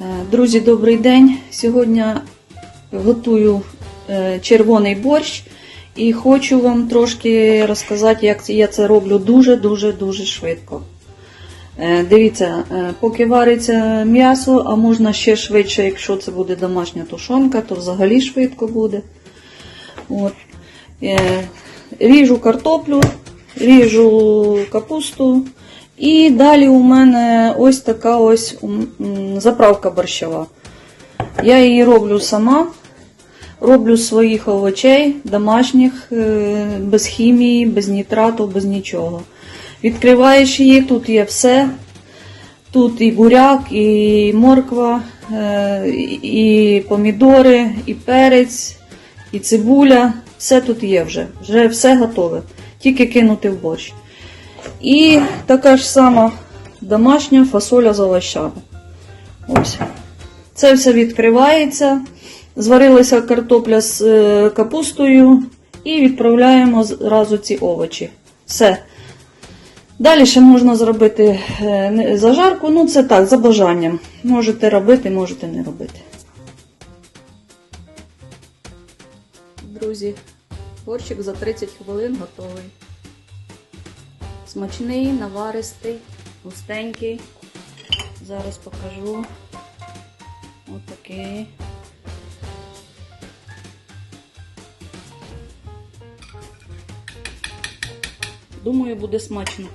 Е, Друзі, добрий день. Сьогодні готую е, червоний борщ і хочу вам трошки розказати, як я це роблю дуже-дуже дуже швидко. Е, Дивіться, поки вариться м'ясо, а можна ще швидше, якщо це буде домашня тушонка, то взагалі швидко буде. От. Ріжу картоплю, ріжу капусту. І далі у мене ось така ось заправка борщова. Я її роблю сама. Роблю своїх овочей, домашніх, е, без хімії, без нітрату, без нічого. Відкриваєш її, тут є все. Тут і буряк, і морква, е, і помідори, і перець, і цибуля. Все тут є вже. Вже все готове. Тільки кинути в борщ. І така ж сама домашня фасоля з овощами. Ось. Це все відкривається. Зварилася картопля з е, капустою і відправляємо зразу ці овочі. Все. Далі ще можна зробити е, зажарку, ну це так, за бажанням. Можете робити, можете не робити. Друзі, борщик за 30 хвилин готовий. Смачний, наваристий, густенький. Зараз покажу. Отакий. Думаю, буде смачно.